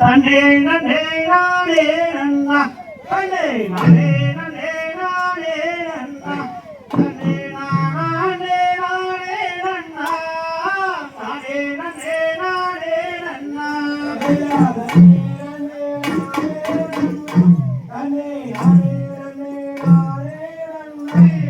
தன்னே நன்னே நானே நன்னா. தன்னே நானே நன்னே நானே நன்னா. தன்னே நானே நானே நன்னா. நானே நன்னே. நானே நன்னா. தன்னே நானே நன்னே நானே நன்னா.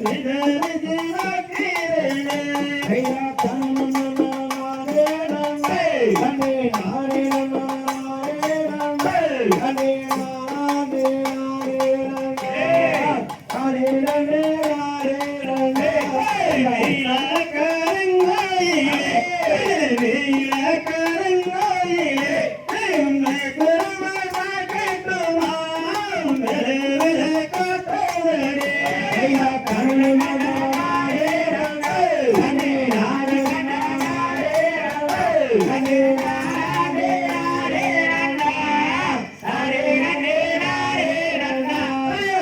செய்த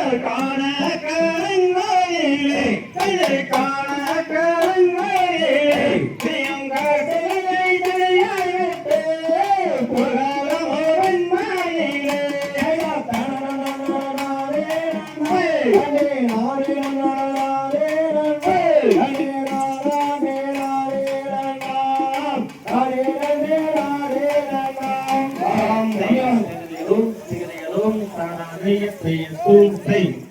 கண்ணர் காண கருங்காயிலே கண்ணர் காண கருங்காயிலே நாடு me, please, please, please.